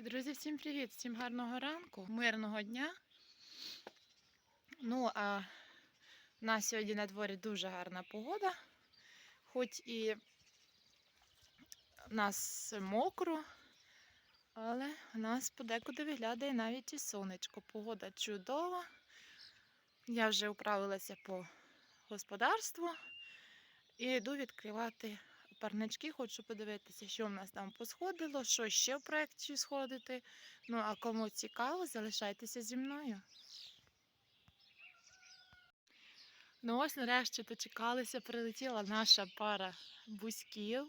Друзі, всім привіт! Всім гарного ранку, мирного дня. Ну, а в нас сьогодні на дворі дуже гарна погода, хоч і в нас мокро, але в нас подекуди виглядає навіть і сонечко. Погода чудова. Я вже управилася по господарству і йду відкривати парнички, хочу подивитися, що в нас там посходило, що ще в проєкті сходити. Ну, а кому цікаво, залишайтеся зі мною. Ну ось нарешті дочекалися, прилетіла наша пара бузьків.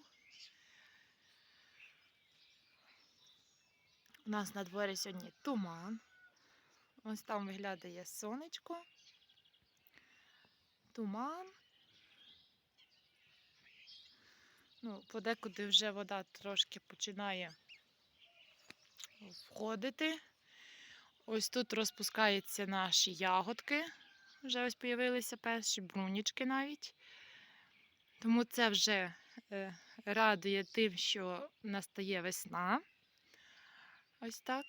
У нас на дворі сьогодні туман. Ось там виглядає сонечко. Туман. Ну, подекуди вже вода трошки починає входити. Ось тут розпускаються наші ягодки. Вже ось появилися перші брунічки навіть. Тому це вже е, радує тим, що настає весна. Ось так.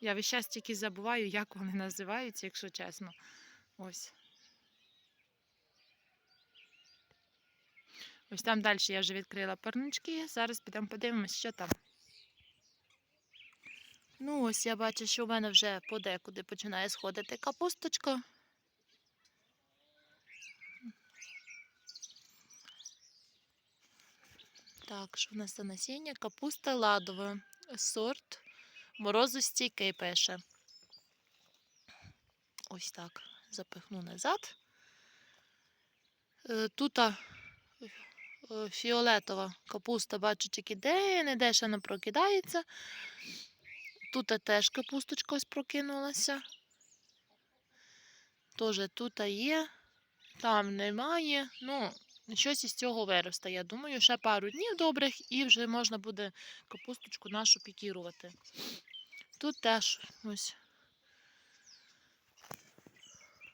Я весь час тільки забуваю, як вони називаються, якщо чесно. Ось. Ось там далі я вже відкрила парнички. Зараз підемо подивимось, що там. Ну, ось я бачу, що в мене вже подекуди починає сходити капусточка. Так, що в нас це насіння? Капуста ладова. Сорт морозостійкий пише. Ось так. Запихну назад. Е, Тут фіолетова капуста, бачу, тільки де-не-де ще не прокидається. Тут теж капусточка ось прокинулася. Тоже тут є, там немає. Ну, щось із цього виросте. Я думаю, ще пару днів добрих і вже можна буде капусточку нашу пікірувати. Тут теж ось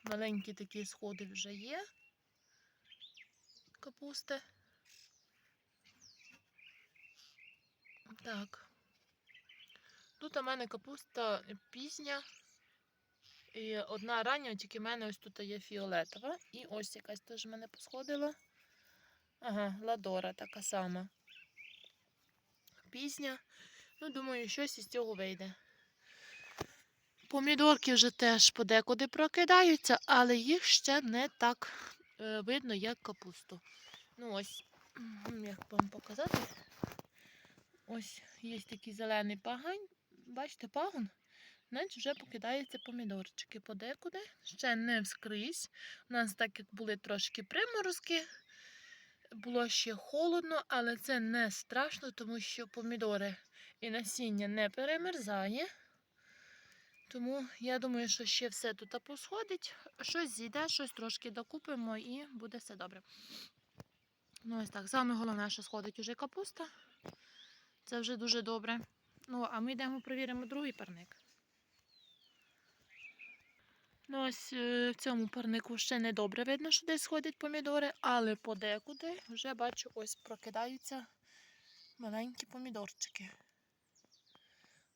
маленькі такі сходи вже є. Капусти. Так. Тут у мене капуста пізня. І одна рання, тільки в мене ось тут є фіолетова. І ось якась теж в мене посходила. Ага, ладора така сама. Пізня. Ну, думаю, щось із цього вийде. Помідорки вже теж подекуди прокидаються, але їх ще не так е, видно, як капусту. Ну ось, як вам показати. Ось є такий зелений пагань. Бачите, пагон? Значить, вже покидаються помідорчики подекуди. Ще не вскрізь. У нас так як були трошки приморозки. Було ще холодно, але це не страшно, тому що помідори і насіння не перемерзає. Тому я думаю, що ще все тут посходить. Щось зійде, щось трошки докупимо і буде все добре. Ну, ось так. Саме головне, що сходить уже капуста. Це вже дуже добре. Ну, а ми йдемо перевіримо другий парник. Ну, ось е, в цьому парнику ще не добре видно, що десь сходять помідори, але подекуди вже бачу, ось прокидаються маленькі помідорчики.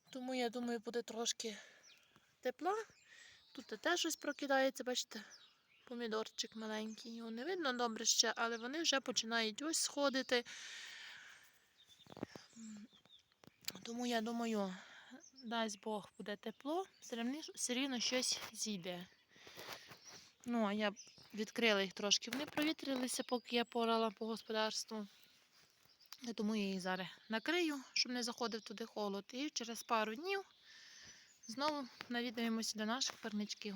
Тому я думаю, буде трошки тепла. Тут теж ось прокидається, бачите, помідорчик маленький. Його не видно добре ще, але вони вже починають ось сходити. Тому я думаю, дасть Бог буде тепло, все рівно, щось зійде. Ну, а я відкрила їх трошки. Вони провітрилися, поки я порала по господарству. І Тому я їх зараз накрию, щоб не заходив туди холод. І через пару днів знову навідаємося до наших парничків.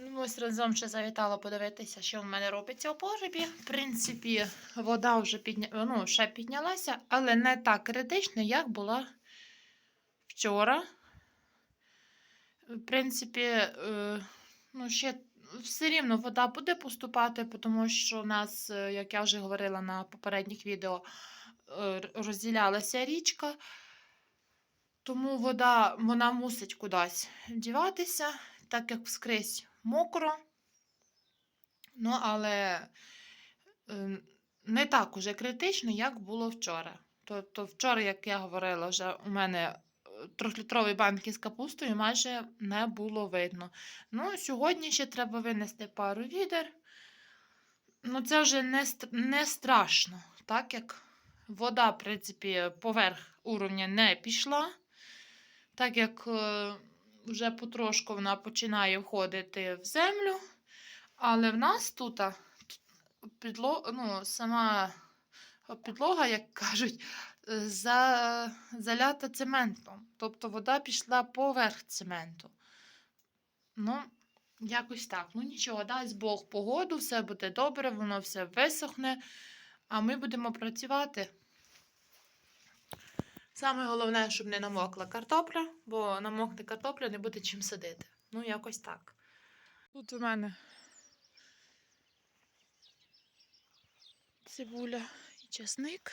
Ну, ось разом ще завітала подивитися, що в мене робиться у погребі. В принципі, вода вже підня... ну, ще піднялася, але не так критично, як була вчора. В принципі, е, ну, ще все рівно вода буде поступати, тому що у нас, е, як я вже говорила на попередніх відео, е, розділялася річка. Тому вода вона мусить кудись діватися, так як вскрізь мокро. Ну, але е, не так уже критично, як було вчора. Тобто вчора, як я говорила, вже у мене е, трьохлітрові банки з капустою майже не було видно. Ну, сьогодні ще треба винести пару відер. Ну, це вже не, не страшно, так як вода, в принципі, поверх уровня не пішла, так як е, вже потрошку вона починає входити в землю. Але в нас тут підло, ну, сама підлога, як кажуть, е, за, залята цементом. Тобто вода пішла поверх цементу. Ну, якось так. Ну нічого, дасть Бог погоду, все буде добре, воно все висохне, а ми будемо працювати. Саме головне, щоб не намокла картопля, бо намокне картопля, не буде чим садити. Ну, якось так. Тут у мене цибуля і чесник.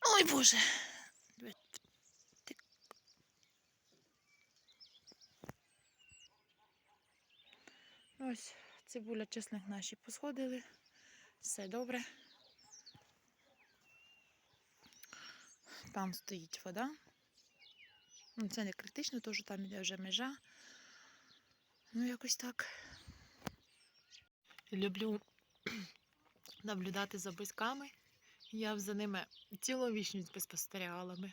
Ой, Боже. Ось цибуля, чесник наші посходили. Все добре. Там стоїть вода. Ну, це не критично, тому що там іде вже межа. Ну, якось так. Люблю наблюдати за бузьками. Я б за ними цілу вічність би спостерігала би.